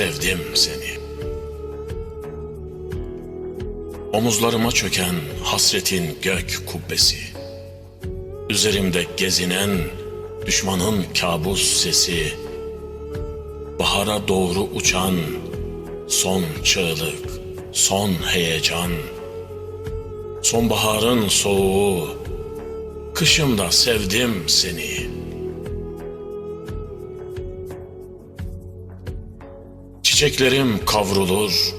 sevdim seni. Omuzlarıma çöken hasretin gök kubbesi. Üzerimde gezinen düşmanın kabus sesi. Bahara doğru uçan son çığlık, son heyecan. Sonbaharın soğuğu, kışımda sevdim seni. Çiçeklerim kavrulur,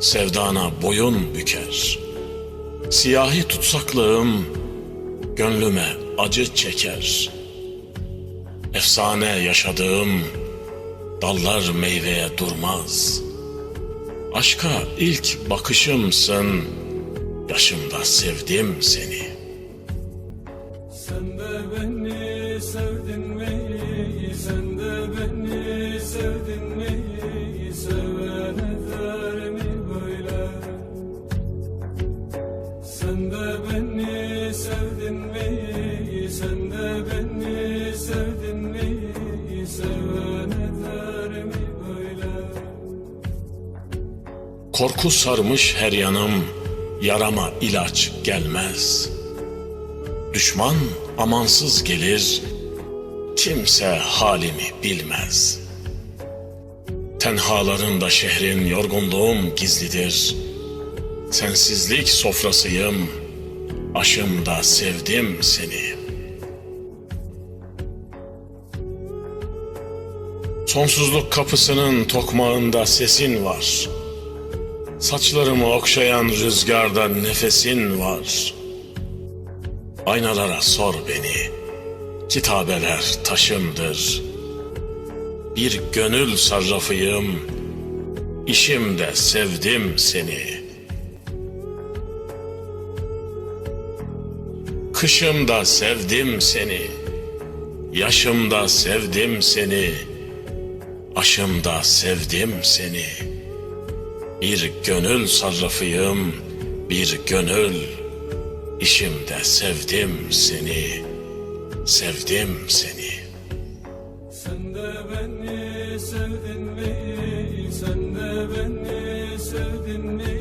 sevdana boyun büker. Siyahi tutsaklığım gönlüme acı çeker. Efsane yaşadığım dallar meyveye durmaz. Aşka ilk bakışımsın, yaşımda sevdim seni. Sen de beni sevdin mi? Korku sarmış her yanım, yarama ilaç gelmez. Düşman amansız gelir, kimse halimi bilmez. Tenhalarında şehrin yorgunluğum gizlidir. Sensizlik sofrasıyım, aşımda sevdim seni. Sonsuzluk kapısının tokmağında sesin var. Saçlarımı okşayan rüzgarda nefesin var. Aynalara sor beni. Kitabeler taşımdır. Bir gönül sarrafıyım. İşimde sevdim seni. Kışımda sevdim seni. Yaşımda sevdim seni. Aşımda sevdim seni. Bir gönül sarrafıyım, bir gönül. İşimde sevdim seni, sevdim seni. Sen de beni sevdin mi? Sen de beni sevdin mi?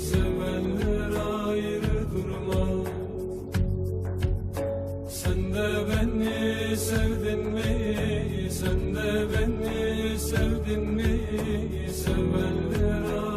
Sevenler ayrı durma. Sen de beni sevdin sen de beni sevdin mi? Sevenler